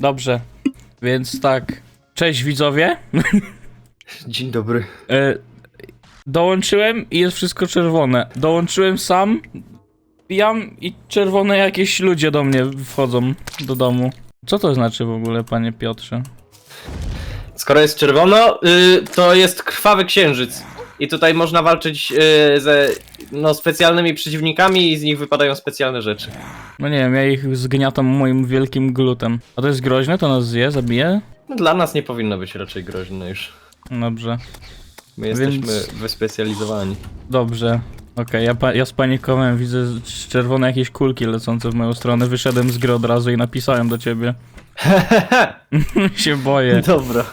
Dobrze, więc tak. Cześć widzowie. Dzień dobry. E, dołączyłem i jest wszystko czerwone. Dołączyłem sam, pijam i czerwone jakieś ludzie do mnie wchodzą do domu. Co to znaczy w ogóle, panie Piotrze? Skoro jest czerwono, y, to jest krwawy księżyc. I tutaj można walczyć y, ze no, specjalnymi przeciwnikami i z nich wypadają specjalne rzeczy. No nie wiem, ja ich zgniatam moim wielkim glutem. A to jest groźne? To nas zje? Zabije? No, dla nas nie powinno być raczej groźne już. Dobrze. My Więc- jesteśmy wyspecjalizowani. Dobrze. Okej, ja, pa- ja spanikowałem, widzę z- czerwone jakieś kulki lecące w moją stronę. Wyszedłem z gry od razu i napisałem do ciebie. się boję. Dobra.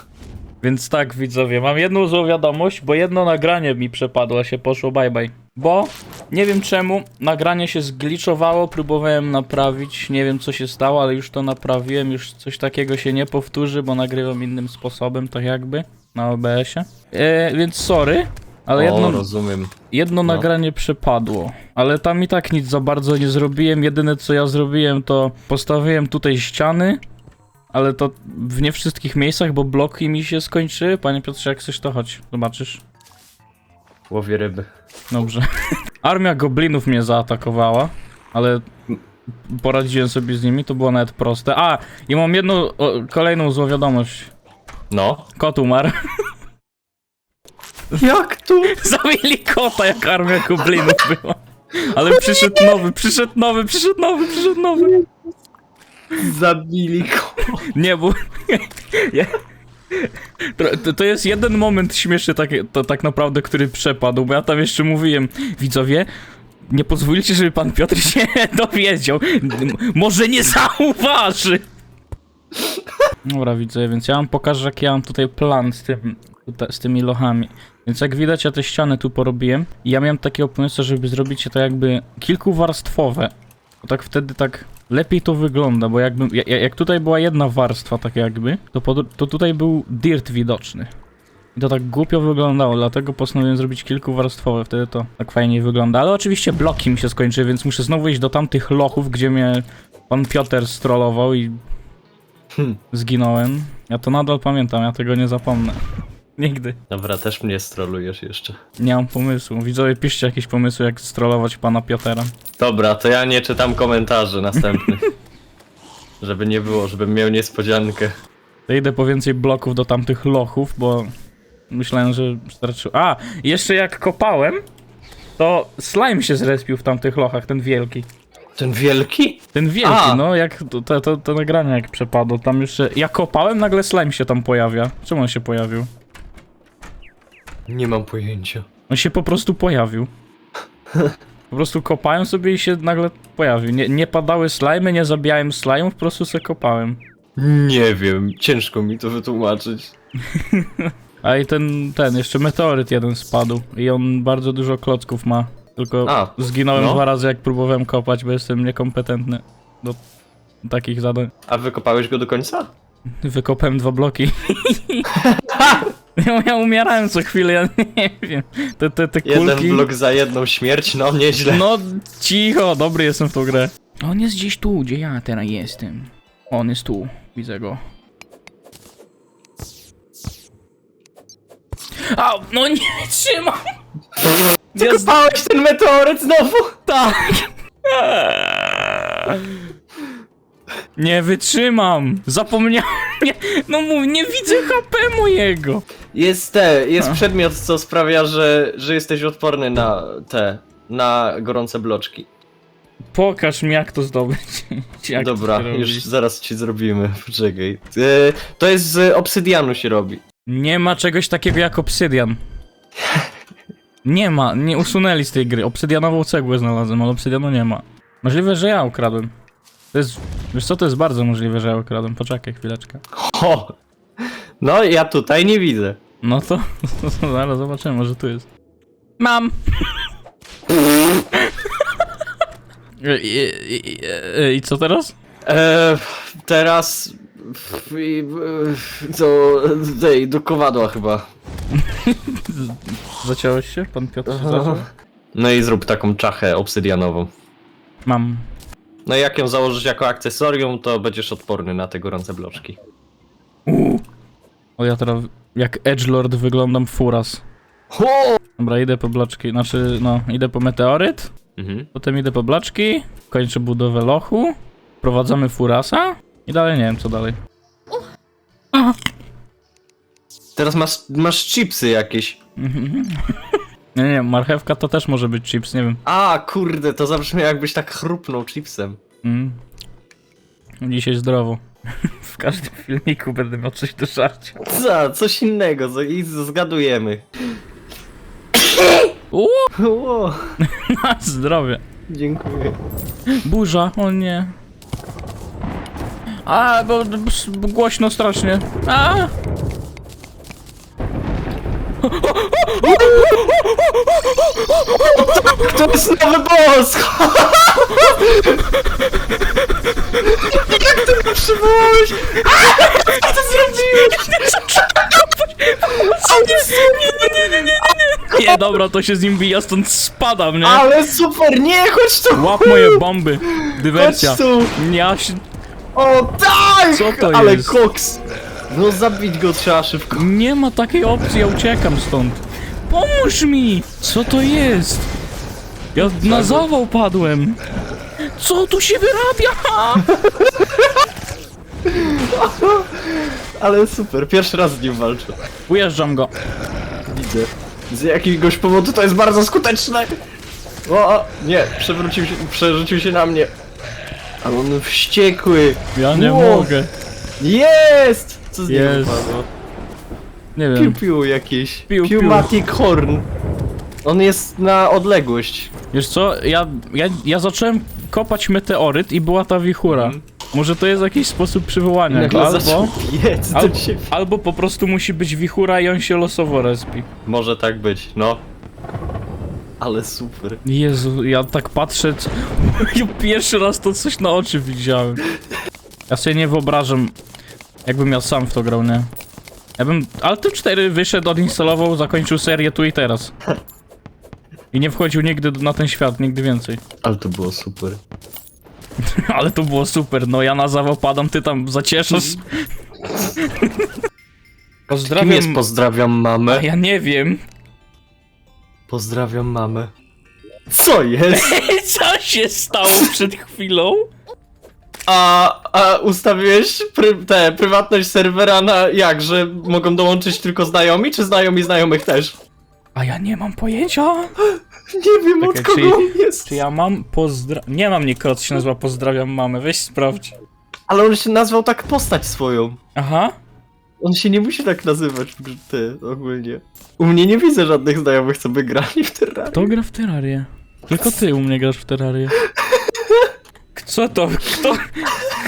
Więc tak, widzowie, mam jedną złą wiadomość, bo jedno nagranie mi przepadło, się poszło bye bye. Bo nie wiem czemu, nagranie się zgliczowało, próbowałem naprawić, nie wiem co się stało, ale już to naprawiłem, już coś takiego się nie powtórzy, bo nagrywam innym sposobem, tak jakby, na OBS-ie. E, więc sorry, ale o, jedno, rozumiem. jedno No. nagranie przepadło. Ale tam i tak nic za bardzo nie zrobiłem, jedyne co ja zrobiłem to postawiłem tutaj ściany, ale to w nie wszystkich miejscach, bo bloki mi się skończyły. Panie Piotrze, jak chcesz to chodź, zobaczysz. Łowię ryby. Dobrze. Armia goblinów mnie zaatakowała, ale poradziłem sobie z nimi, to było nawet proste. A, i mam jedną, o, kolejną złą wiadomość. No. Kot umarł. Jak tu? Zabili kota, jak armia goblinów była. Ale przyszedł nowy, przyszedł nowy, przyszedł nowy, przyszedł nowy. Zabili go. Nie, bo... Ja... To- jest jeden moment śmieszny tak, to, tak naprawdę, który przepadł, bo ja tam jeszcze mówiłem, widzowie, nie pozwólcie, żeby pan Piotr się dowiedział. Może nie zauważy. Dobra, widzę, więc ja wam pokażę, jak ja mam tutaj plan z tym, z tymi lochami. Więc jak widać, ja te ściany tu porobiłem i ja miałem takiego pomysłu, żeby zrobić je to jakby kilkuwarstwowe. Bo tak wtedy tak lepiej to wygląda, bo jakby, ja- ja- jak tutaj była jedna warstwa tak jakby, to, pod, to tutaj był dirt widoczny. I to tak głupio wyglądało, dlatego postanowiłem zrobić kilkuwarstwowe, wtedy to tak fajniej wygląda. Ale oczywiście bloki mi się skończyły, więc muszę znowu iść do tamtych lochów, gdzie mnie pan Piotr strollował i Hmm. zginąłem. Ja to nadal pamiętam, ja tego nie zapomnę. Nigdy. Dobra, też mnie strolujesz jeszcze. Nie mam pomysłu. Widzowie, piszcie jakieś pomysły, jak strollować pana Piotera. Dobra, to ja nie czytam komentarzy następnych. żeby nie było, żebym miał niespodziankę. To idę po więcej bloków do tamtych lochów, bo myślałem, że starczy. A, jeszcze jak kopałem, to slime się zrespił w tamtych lochach, ten wielki. Ten wielki? Ten wielki, A. no, jak to, to, to, to nagranie jak przepadło, tam jeszcze. Ja kopałem, nagle slime się tam pojawia. Czemu on się pojawił? Nie mam pojęcia. On się po prostu pojawił. Po prostu kopałem sobie i się nagle pojawił. Nie, nie padały slimy, nie zabijałem slime'ów, po prostu se kopałem. Nie wiem, ciężko mi to wytłumaczyć. A i ten, ten, jeszcze meteoryt jeden spadł i on bardzo dużo klocków ma. Tylko A, zginąłem no. dwa razy jak próbowałem kopać, bo jestem niekompetentny do takich zadań. A wykopałeś go do końca? Wykopałem dwa bloki. ja, ja umierałem co chwilę, ja nie wiem. Te, te, te kulki... Jeden blok za jedną śmierć, no nieźle. No cicho, dobry jestem w tą grę. On jest gdzieś tu, gdzie ja teraz jestem. On jest tu, widzę go. A, no nie trzymam! Wykopałeś ten meteoryt znowu? Tak! Nie wytrzymam! Zapomniałem! Nie, no mów, nie widzę HP mojego! Jest te, jest A. przedmiot, co sprawia, że, że jesteś odporny na te, na gorące bloczki. Pokaż mi jak to zdobyć. Jak Dobra, to już zaraz ci zrobimy, poczekaj. E, to jest z obsydianu się robi. Nie ma czegoś takiego jak obsydian. Nie ma, nie usunęli z tej gry. Obsydianową cegłę znalazłem, ale obsydianu nie ma. Możliwe, że ja ukradłem. To jest, wiesz co, to jest bardzo możliwe, że ja ukradłem. Poczekaj chwileczkę. Ho! No, ja tutaj nie widzę. No to, zaraz zobaczymy, może tu jest. Mam! I, i, i, i, I co teraz? E, teraz... f- i- e, Do, tej, do kowadła chyba. Zaciąłeś się? Pan Piotr się zaciął? No i zrób taką czachę obsydianową. Mam. No i jak ją założysz jako akcesorium, to będziesz odporny na te gorące bloczki. O ja teraz jak Edgelord wyglądam furas. Ho! Dobra, idę po bloczki, znaczy no, idę po meteoryt, Mhm. potem idę po bloczki, kończę budowę lochu, prowadzamy furasa i dalej nie wiem co dalej. Teraz masz, masz chipsy jakieś. Nie, nie, marchewka to też może być chips, nie wiem. A, kurde, to zabrzmi jakbyś tak chrupnął chipsem. Mm. Dzisiaj zdrowo. W każdym filmiku będę miał coś do żarcia. Co? Coś innego, co- i zgadujemy. Uuu, Ło, na zdrowie. dziękuję. Burza, o nie. A, bo, bo głośno strasznie. A! To jest nowy boss! Jak ty go przywołałeś? Co ty zrobiłeś? Nie, nie, nie, nie, nie, nie, nie. Nie, dobra, to się z nim bija, stąd spadam, nie? Ale super, nie, chodź tu! Łap moje bomby. Dywersja. Chodź tu! Ja się... O tak! Co to Ale jest? koks! No zabić go trzeba szybko. Nie ma takiej opcji, ja uciekam stąd. Pomóż mi! Co to jest? Ja na zawał padłem. Co tu się wyrabia? Ale super, pierwszy raz z nim walczę. Ujeżdżam go. Widzę. Z jakiegoś powodu to jest bardzo skuteczne. O, nie, przewrócił się, przerzucił się na mnie. Ale on wściekły. Ja nie mogę. Jest! Co z niego Jest. wypadło? Nie Piu wiem. piu. Piu, piu. Pneumatic horn. On jest na odległość. Wiesz co, ja, ja, ja zacząłem kopać meteoryt i była ta wichura. Mhm. Może to jest jakiś sposób przywołania Nagle zaczął albo, biec do albo, ciebie. albo po prostu musi być wichura i on się losowo respi. Może tak być, no. Ale super. Jezu, ja tak patrzę, co... ja pierwszy raz to coś na oczy widziałem. Ja sobie nie wyobrażam, jakbym ja sam w to grał, nie? Ja bym Altem 4 wyszedł, odinstalował, zakończył serię tu i teraz. I nie wchodził nigdy na ten świat, nigdy więcej. Ale to było super. Ale to było super, no ja na zawał padam, ty tam zacieszasz. Kim Pozdrawiam... jest pozdrawiam mamę? A ja nie wiem. Pozdrawiam mamę. Co jest? Co się stało przed chwilą? A, a ustawiłeś pry, tę prywatność serwera na jak, że mogą dołączyć tylko znajomi, czy znajomi znajomych też? A ja nie mam pojęcia. Nie wiem od Czekaj, kogo czy- on jest. Czy ja mam pozdra... Nie mam nikogo, co się nazywa pozdrawiam mamę, weź sprawdź. Ale on się nazwał tak postać swoją. Aha. On się nie musi tak nazywać w grze ty, ogólnie. U mnie nie widzę żadnych znajomych, co by grali w Terrarii. Kto gra w Terrarię? Tylko ty u mnie grasz w Terrarię. Co to? Kto?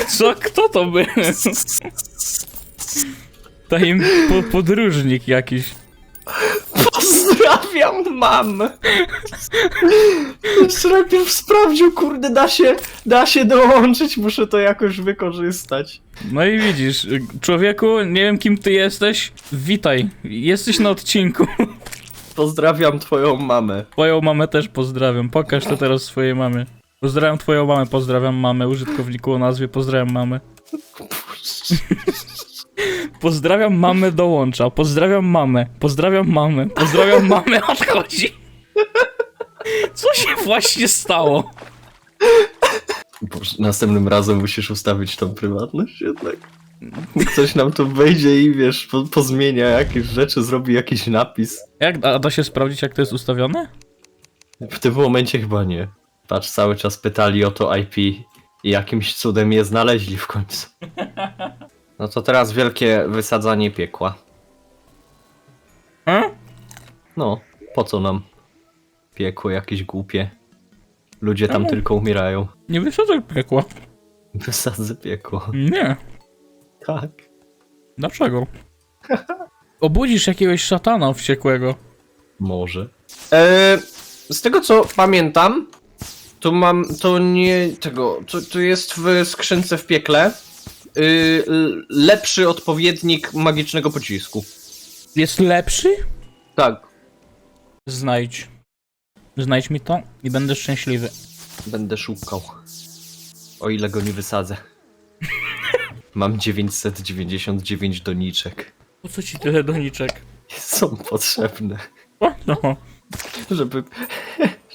Co? Kto to był? Tajem po, podróżnik jakiś. Pozdrawiam mamę! Jeszcze najpierw sprawdził, kurde, da się, da się dołączyć, muszę to jakoś wykorzystać. No i widzisz, człowieku, nie wiem kim ty jesteś, witaj, jesteś na odcinku. Pozdrawiam twoją mamę. Twoją mamę też pozdrawiam, pokaż to teraz swojej mamie. Pozdrawiam twoją mamę, pozdrawiam mamę, użytkowniku o nazwie, pozdrawiam mamę. Pozdrawiam mamę dołącza, pozdrawiam mamę, pozdrawiam mamę, pozdrawiam mamę odchodzi. Co się właśnie stało? Boże, następnym razem musisz ustawić tą prywatność jednak. Coś nam tu wejdzie i wiesz, po, pozmienia jakieś rzeczy, zrobi jakiś napis. Jak, a da się sprawdzić jak to jest ustawione? W tym momencie chyba nie. Patrz, cały czas pytali o to IP i jakimś cudem je znaleźli w końcu. No to teraz wielkie wysadzanie piekła. Hmm? No, po co nam piekło jakieś głupie? Ludzie tam Czemu? tylko umierają. Nie wysadzaj piekła. Wysadzę piekło. Nie. Tak. Dlaczego? Obudzisz jakiegoś szatana wściekłego. Może. E, z tego co pamiętam, to mam, to nie, tego, to, to jest w skrzynce w piekle y, l- lepszy odpowiednik magicznego pocisku. Jest lepszy? Tak. Znajdź. Znajdź mi to i będę szczęśliwy. Będę szukał. O ile go nie wysadzę. Mam 999 doniczek. Po co ci tyle doniczek? Są potrzebne, no. żeby,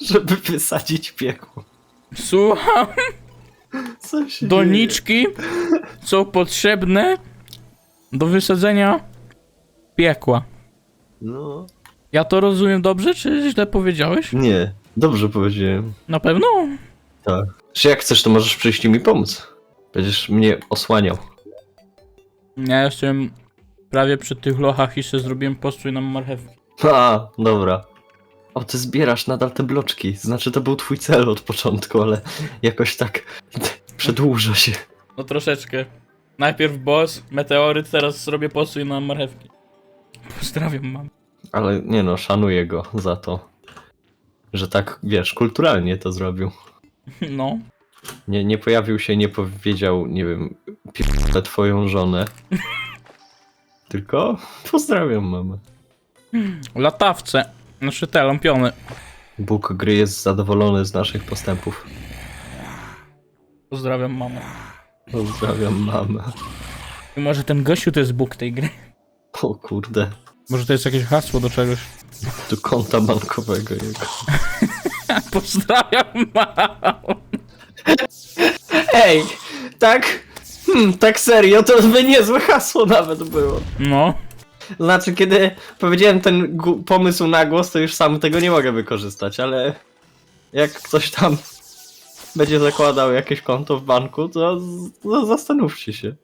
żeby wysadzić piekło. Słucham, Co się doniczki są potrzebne do wysadzenia piekła. dzieje? No. Ja to rozumiem dobrze, czy źle powiedziałeś? Nie, dobrze powiedziałem. Na pewno? Tak. Czy jak chcesz, to możesz przyjść i mi pomóc. Będziesz mnie osłaniał. Ja jestem prawie przy tych lochach i sobie zrobiłem postój na marchewki. A, dobra. O, ty zbierasz nadal te bloczki. Znaczy, to był twój cel od początku, ale jakoś tak przedłuża się. No troszeczkę. Najpierw boss, meteoryt, teraz zrobię postój na marchewki. Pozdrawiam mam. Ale nie no, szanuję go za to, że tak, wiesz, kulturalnie to zrobił. No. Nie, nie pojawił się, nie powiedział, nie wiem, p***ę twoją żonę. Tylko pozdrawiam mamę. Latawce. Znaczy te lampiony. Bóg gry jest zadowolony z naszych postępów. Pozdrawiam mamę. Pozdrawiam mamę. I może ten gościu to jest Bóg tej gry. O kurde, Może to jest jakieś hasło do czegoś. do konta bankowego jego. Pozdrawiam mamę. Ej, tak? Hmm, tak serio, to by niezłe hasło nawet było. No. Znaczy, kiedy powiedziałem ten gu- pomysł na głos, to już sam tego nie mogę wykorzystać, ale jak ktoś tam będzie zakładał jakieś konto w banku, to, to zastanówcie się.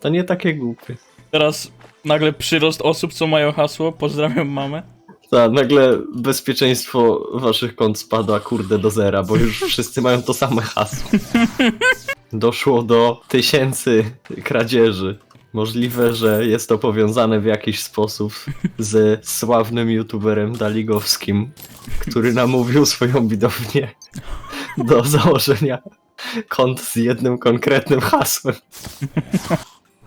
To nie takie głupie. Teraz nagle przyrost osób, co mają hasło. Pozdrawiam mamę. Tak, nagle bezpieczeństwo waszych kont spada, kurde, do zera, bo już wszyscy mają to same hasło. Doszło do tysięcy kradzieży. Możliwe, że jest to powiązane w jakiś sposób z sławnym youtuberem daligowskim, który namówił swoją widownię do założenia kont z jednym konkretnym hasłem.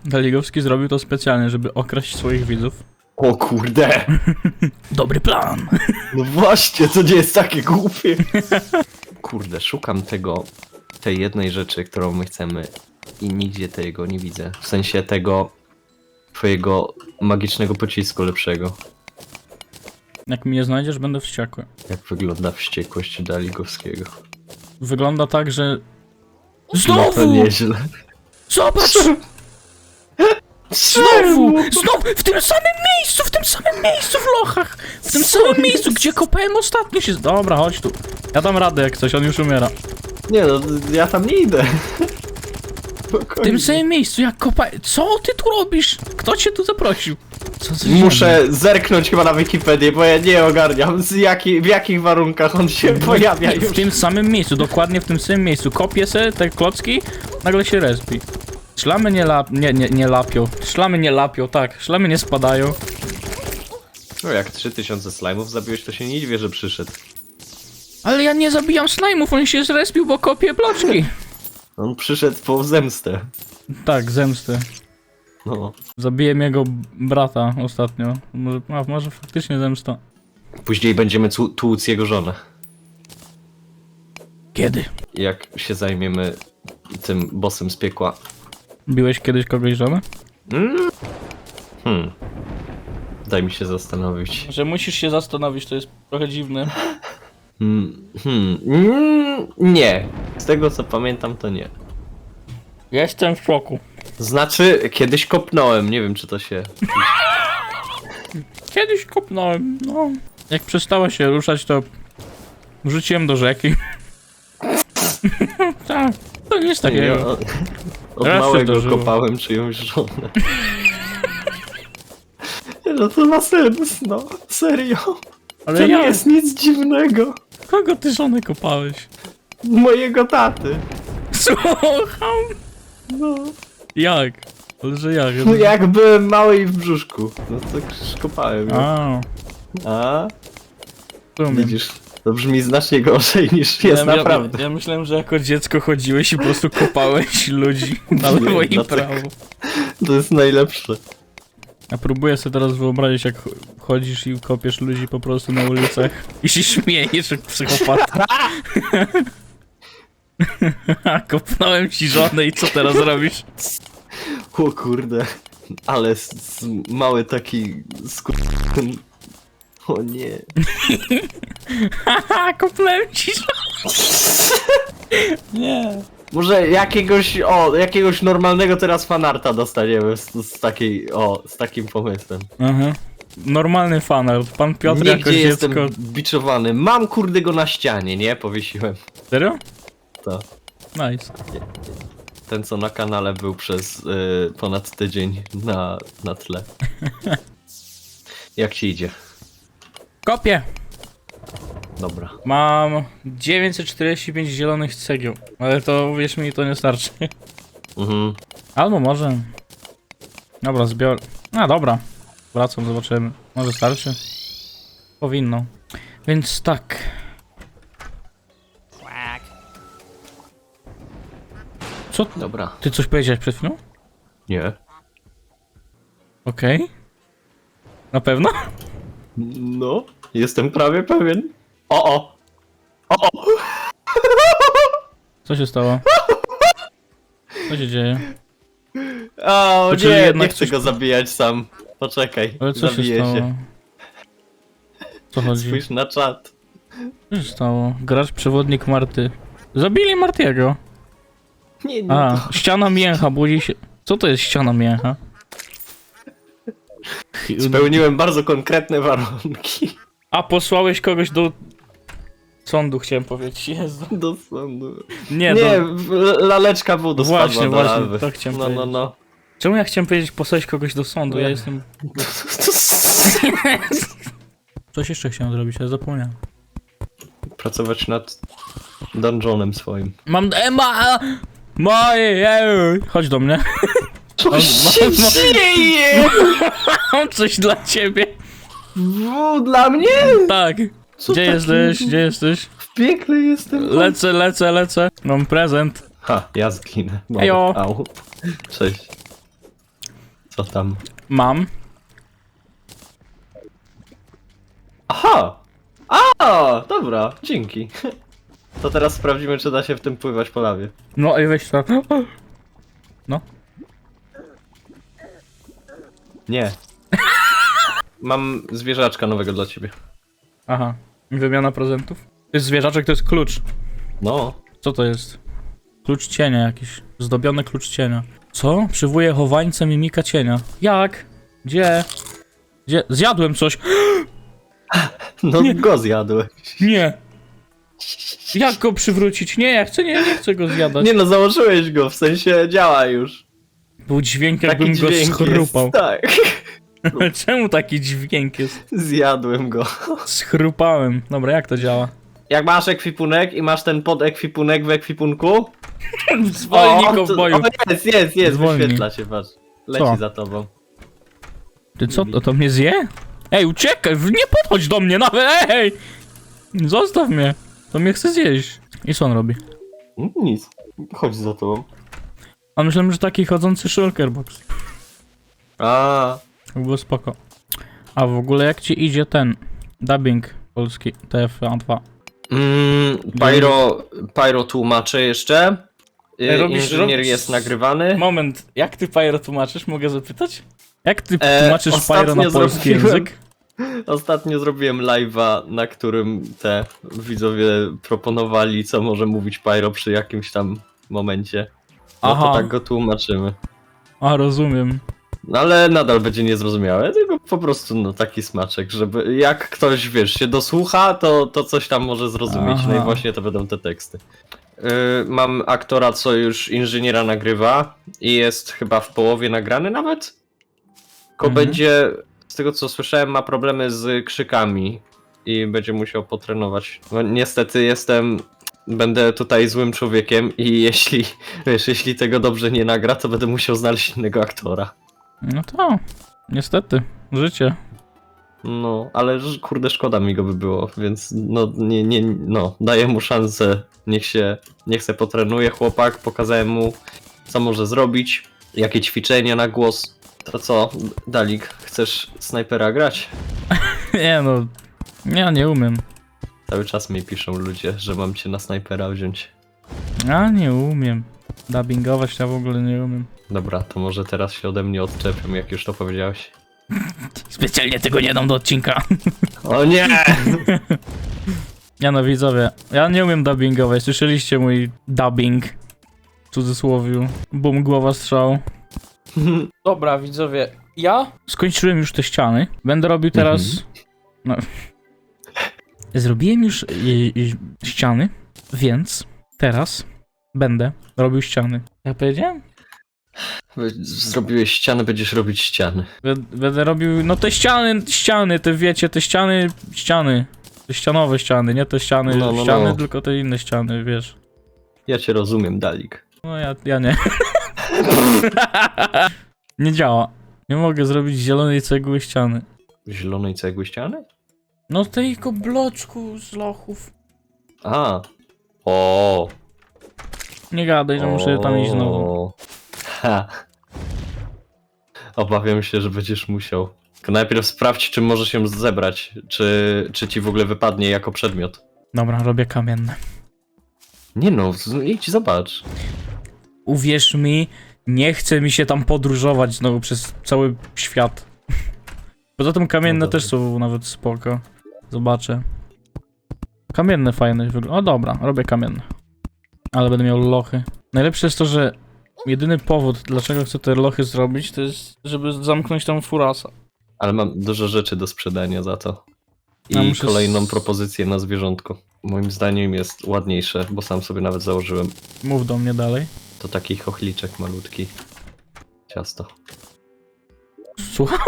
Daligowski zrobił to specjalnie, żeby okraść swoich widzów. O kurde! Dobry plan. No właśnie, to nie jest takie głupie. Kurde, szukam tego, tej jednej rzeczy, którą my chcemy i nigdzie tego nie widzę. W sensie tego twojego magicznego pocisku lepszego. Jak mnie znajdziesz, będę wściekły. Jak wygląda wściekłość Daligowskiego. Wygląda tak, że... No to Znowu! nieźle. Zobacz! Znowu! Znowu! W tym samym miejscu! W tym samym miejscu w lochach! W tym samym miejscu, gdzie kopałem ostatnio się... Dobra, chodź tu. Ja dam radę jak coś, on już umiera. Nie no, ja tam nie idę. W tym samym miejscu, jak kopałem... Co ty tu robisz? Kto cię tu zaprosił? Co za Muszę zerknąć chyba na Wikipedię, bo ja nie ogarniam z jaki, w jakich warunkach on się pojawia już. W tym samym miejscu, dokładnie w tym samym miejscu. Kopię se te klocki, nagle się respi. Szlamy nie lap... nie, nie, nie lapią. Szlamy nie lapią, tak. Szlamy nie spadają. No jak 3000 slajmów zabiłeś, to się nie dziwię, że przyszedł. Ale ja nie zabijam slajmów, on się zrespił, bo kopie bloczki. On przyszedł po zemstę. Tak, zemsty. No. Zabiłem jego brata ostatnio. Może, a, może faktycznie zemsta. Później będziemy cu- tłuc jego żonę. Kiedy? Jak się zajmiemy tym bossem z piekła. Biłeś kiedyś kogoś żonę? Hmm. Daj mi się zastanowić. Że musisz się zastanowić, to jest trochę dziwne. Hmm. hmm. Mm, nie. Z tego co pamiętam, to nie. Jestem w szoku. Znaczy, kiedyś kopnąłem, nie wiem czy to się. Kiedyś kopnąłem, no. Jak przestała się ruszać, to wrzuciłem do rzeki. tak, to nic Nie, takiego. od, od Raz się małego zdarzyło. kopałem czyjąś żonę. No to ma sens, no. Serio. Ale To nie ja, jest nic dziwnego. Kogo ty żonę kopałeś? Mojego taty. Słucham. No. Jak? Ale że jak? No jak byłem mały i w brzuszku. No to kopałem. ją. A, A? rozumiem. Widzisz, to brzmi znacznie gorzej niż jest ja, naprawdę. Ja, ja myślałem, że jako dziecko chodziłeś i po prostu kopałeś ludzi na lewo i dlatego. prawo. To jest najlepsze. Ja próbuję sobie teraz wyobrazić, jak chodzisz i kopiesz ludzi po prostu na ulicach i się śmiejesz jak psychopata. Kopnąłem ci żonę i co teraz robisz? O kurde. Ale s- s- mały taki skur... O nie. Haha, kopnąłem ci żonę. Nie. Może jakiegoś, o, jakiegoś normalnego teraz fanarta dostaniemy z, z takiej, o, z takim pomysłem. Aha. Normalny fanart. Pan Piotr Nigdzie jakoś jestem dziecko... biczowany. Mam kurde go na ścianie, nie? Powiesiłem. Serio? To. Nice. Ten co na kanale był przez y, ponad tydzień na, na tle. Jak ci idzie? Kopię. Dobra. Mam 945 zielonych cegieł, ale to wierz mi, to nie starczy. Mhm. Albo może. Dobra, zbiorę. A dobra. Wracam, zobaczymy. Może starczy? Powinno. Więc tak. Co? Dobra. Ty coś powiedziałeś przed chwilą? Nie. Okej. Na pewno? No, jestem prawie pewien. O, o! O, o! Co się stało? Co się dzieje? O, nie, jednak nie chcę coś- go zabijać sam. Poczekaj, Ale co się zabiję stało? się. Co chodzi? Spójrz na czat. Co się stało? Gracz przewodnik Marty. Zabili Martiego. Nie, nie. A, ściana mięcha, budzi się. Co to jest ściana mięcha? Spełniłem bardzo konkretne warunki A posłałeś kogoś do sądu, chciałem powiedzieć. Jezu. do sądu. Nie, Nie, do... w- laleczka wody Właśnie, spadła do właśnie, lawy. tak chciałem No, no, powiedzieć. no. Czemu ja chciałem powiedzieć posłać kogoś do sądu? Ja jestem... Coś jeszcze chciałem zrobić, ale zapomniałem. Pracować nad dungeonem swoim. Mam... Ema! Moje! ej, Chodź do mnie. Co się ma- dzieje? Mam coś dla ciebie. W, dla mnie? Tak. Co Gdzie taki- jesteś? Gdzie jesteś? W piekle jestem. Lecę, lecę, lecę. Mam prezent. Ha, ja zginę. Ejo. Au. Cześć. Co tam? Mam. Aha! A, dobra, dzięki. To teraz sprawdzimy, czy da się w tym pływać po lawie. No i weź to. No. Nie. Mam zwierzaczka nowego dla ciebie. Aha. Wymiana prezentów. To jest zwierzaczek, to jest klucz. No. Co to jest? Klucz cienia jakiś. Zdobiony klucz cienia. Co? Przywołuje chowańcę mimika cienia. Jak? Gdzie? Gdzie? Zjadłem coś. No Nie. go zjadłeś. Nie. Jak go przywrócić? Nie, ja chcę, nie, nie chcę go zjadać. Nie no, założyłeś go, w sensie działa już. Był dźwięk, jakbym go dźwięk schrupał. jest. Tak. Czemu taki dźwięk jest? Zjadłem go. Schrupałem. Dobra, jak to działa? Jak masz ekwipunek i masz ten podekwipunek w ekwipunku? Zwolnij go w boju. O, jest, jest, jest, Zwolnij. wyświetla się, patrz. Leci Co? za tobą. Ty co, to, to mnie zje? Ej, uciekaj, w- nie podchodź do mnie nawet, ej! Zostaw mnie, to mnie chce zjeść. I co on robi? Mm, Nic. Chodź za tobą. A myślałem, że taki chodzący shulkerbox. A, To było spoko. A w ogóle jak ci idzie ten dubbing polski TFA 2? Mm, Pyro, Pyro tłumaczy jeszcze. Y, robisz- Inżynier robisz- jest nagrywany. Moment, jak ty Pyro tłumaczysz, mogę zapytać? Jak ty E, tłumaczysz Pyro na ostatnio polski zrobiłem- język? Ostatnio zrobiłem live'a, na którym te widzowie proponowali, co może mówić Pyro przy jakimś tam momencie. No Aha. to tak go tłumaczymy. A, rozumiem. No ale nadal będzie niezrozumiałe, tylko po prostu no taki smaczek, żeby jak ktoś, wiesz, się dosłucha, to, to coś tam może zrozumieć, no Aha. i właśnie to będą te teksty. Yy, mam aktora, co już inżyniera nagrywa i jest chyba w połowie nagrany nawet. Tylko Mhm. będzie, z tego co słyszałem, ma problemy z krzykami i będzie musiał potrenować. No niestety jestem, będę tutaj złym człowiekiem i jeśli, wiesz, jeśli tego dobrze nie nagra, to będę musiał znaleźć innego aktora. No to, niestety, życie. No, ale kurde, szkoda mi go by było, więc no, nie, nie, no, daję mu szansę, niech się, niech se potrenuje chłopak, pokazałem mu, co może zrobić, jakie ćwiczenia na głos, To co, Dalik, chcesz snajpera grać? Nie no, ja nie umiem. Cały czas mi piszą ludzie, że mam cię na snajpera wziąć. Ja nie umiem. Dubbingować ja w ogóle nie umiem. Dobra, to może teraz się ode mnie odczepiam, jak już to powiedziałeś. Specjalnie tego nie dam do odcinka. O nie! Ja no widzowie, ja nie umiem dubbingować. Słyszeliście mój dubbing? W cudzysłowiu. Bum, głowa strzał. Dobra, widzowie, ja skończyłem już te ściany. Będę robił teraz. No. Zrobiłem już y, y, ściany, więc teraz będę robił ściany. Jak powiedziałem? Zrobiłeś ściany, będziesz robić ściany. Bę- Będę robił. No te ściany, ściany, te wiecie, te ściany, ściany. Te ścianowe ściany, nie te ściany, No, no, ściany, no. tylko te inne ściany, wiesz. Ja cię rozumiem, Dalik. No ja, ja nie. nie działa. Nie mogę zrobić zielonej cegły ściany. Zielonej cegły ściany? No tego bloczku z lochów. A. O. Nie gadaj, że muszę tam iść znowu. Ha. Obawiam się, że będziesz musiał. Tylko najpierw sprawdź, czy możesz ją zebrać. Czy, czy ci w ogóle wypadnie jako przedmiot. Dobra, robię kamienne. Nie no, z- idź zobacz. Uwierz mi, nie chce mi się tam podróżować znowu przez cały świat. Poza tym kamienne No dobra. też są nawet spoko. Zobaczę. Kamienne fajne wygląda. O dobra, robię kamienne. Ale będę miał lochy. Najlepsze jest to, że jedyny powód, dlaczego chcę te lochy zrobić, to jest, żeby zamknąć tam furasa. Ale mam dużo rzeczy do sprzedania za to. I Ja muszę kolejną s- propozycję na zwierzątko. Moim zdaniem jest ładniejsze, bo sam sobie nawet założyłem. Mów do mnie dalej. To taki chochliczek malutki. Ciasto. Słucham?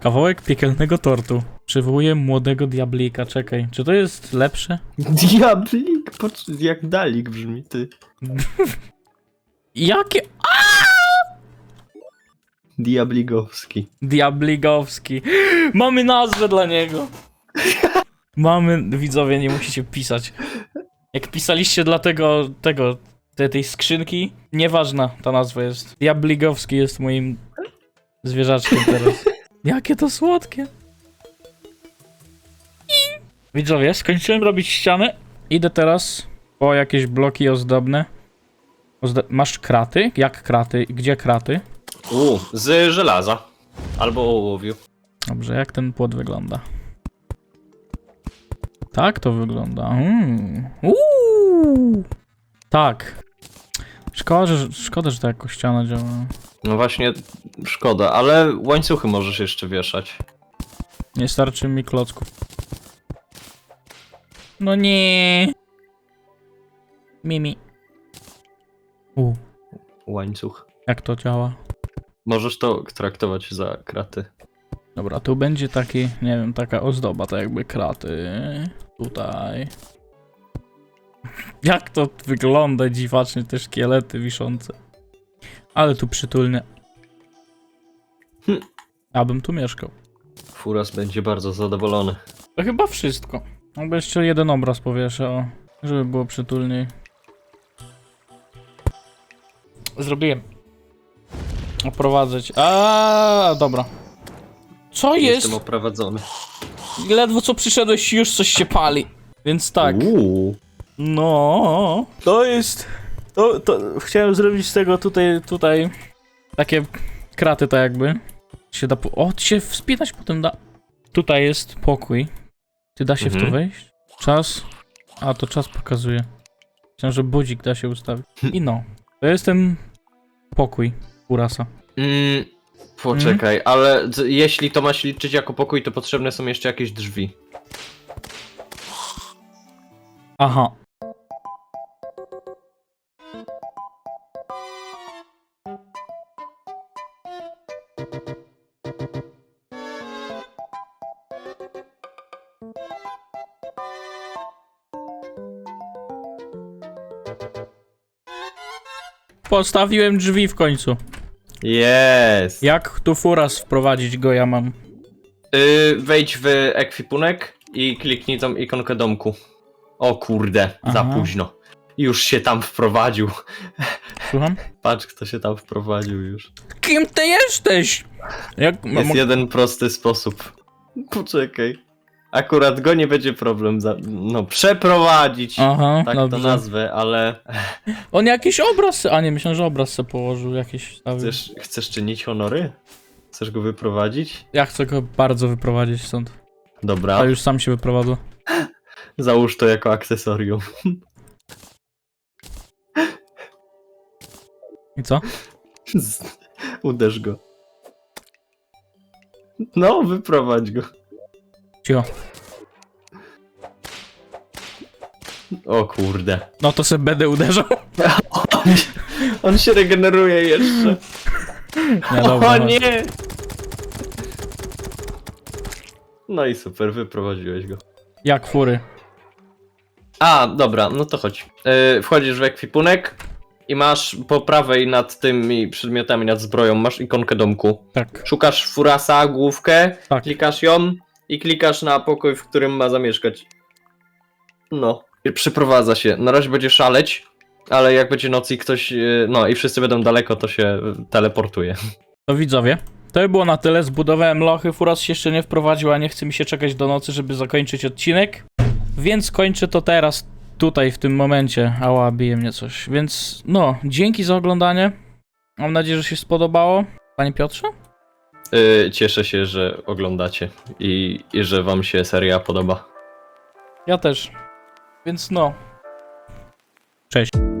Kawałek piekielnego tortu. Przywołuję młodego diablika, czekaj. Czy to jest lepsze? Diablik, pocz- jak Dalik brzmi ty. Jakie? Diabligowski. Diabligowski. Mamy nazwę dla niego. Mamy, widzowie, nie musicie pisać. Jak pisaliście dla tego, tego, te, tej skrzynki, nieważna ta nazwa jest. Diabligowski jest moim zwierzaczkiem teraz. Jakie to słodkie. Widzowie, skończyłem robić ścianę. Idę teraz po jakieś bloki ozdobne. Ozda Masz kraty? Jak kraty? Gdzie kraty? U, z żelaza. Albo ołowiu. Dobrze, jak ten płot wygląda? Tak to wygląda. Mm. Uuu. Tak. Szkoda że, szkoda, że ta jako ściana działa. No właśnie, szkoda, ale łańcuchy możesz jeszcze wieszać. Nie starczy mi klocków. No nie. Mimi. U, Łańcuch. jak to działa? Możesz to traktować za kraty. Dobra, tu będzie taki, nie wiem, taka ozdoba, tak jakby kraty. Tutaj. Jak to wygląda dziwacznie, te szkielety wiszące. Ale tu przytulnie. Hm. Abym tu mieszkał. Furas będzie bardzo zadowolony. To chyba wszystko. Albo jeszcze jeden obraz powieszę, o, żeby było przytulniej. Zrobiłem. Oprowadzać. A, dobra. Co jest? Jestem oprowadzony. Ledwo co przyszedłeś, już coś się pali. Więc tak. Uuu. No, to jest. To, to chciałem zrobić z tego tutaj, tutaj. Takie kraty, tak jakby. Się da. po- O, się wspinać potem da. Tutaj jest pokój. Ty da się w to Mhm. wejść? Czas. A, to czas pokazuje. Myślałem, że budzik da się ustawić. I no. To jest ten pokój Urasa. Mm, poczekaj, ale d- jeśli to masz liczyć jako pokój, to potrzebne są jeszcze jakieś drzwi. Aha. Postawiłem drzwi w końcu. Jest! Jak tu furas wprowadzić go ja mam? Y, wejdź w ekwipunek i kliknij tą ikonkę domku. O kurde, za Aha. późno. Już się tam wprowadził. Słucham? Patrz, kto się tam wprowadził już. Kim ty jesteś? Jak... Jest jeden prosty sposób. Poczekaj. Akurat go nie będzie problem za... no przeprowadzić. Aha, tak to dobrze. nazwę, ale On jakiś obraz... A nie, myślałem, że obraz se położył jakiś... stawił. chcesz, chcesz czynić honory? Chcesz go wyprowadzić? Ja chcę go bardzo wyprowadzić stąd. Dobra, A już sam się wyprowadzę. załóż to jako akcesorium. I co? Z- Uderz go. No, wyprowadź go. Cicho. O kurde. No to se będę uderzał. On, on się regeneruje jeszcze. Nie, dobra, o chodź. nie! No i super, wyprowadziłeś go. Jak fury. A, dobra, no to chodź. Yy, wchodzisz w ekwipunek i masz po prawej nad tymi przedmiotami, nad zbroją, masz ikonkę domku. Tak, Szukasz furasa, główkę, tak. klikasz ją i klikasz na pokój, w którym ma zamieszkać. No. I przyprowadza się. Na razie będzie szaleć, ale jak będzie noc i ktoś, yy, no i wszyscy będą daleko, to się yy, teleportuje. To widzowie. To by było na tyle. Zbudowałem lochy. Furas się jeszcze nie wprowadził, a nie chce mi się czekać do nocy, żeby zakończyć odcinek. Więc kończę to teraz, tutaj, w tym momencie. Ała, bije mnie coś. Więc no, dzięki za oglądanie. Mam nadzieję, że się spodobało. Panie Piotrze? Yy, cieszę się, że oglądacie i, i że wam się seria podoba. Ja też. Więc no. Cześć.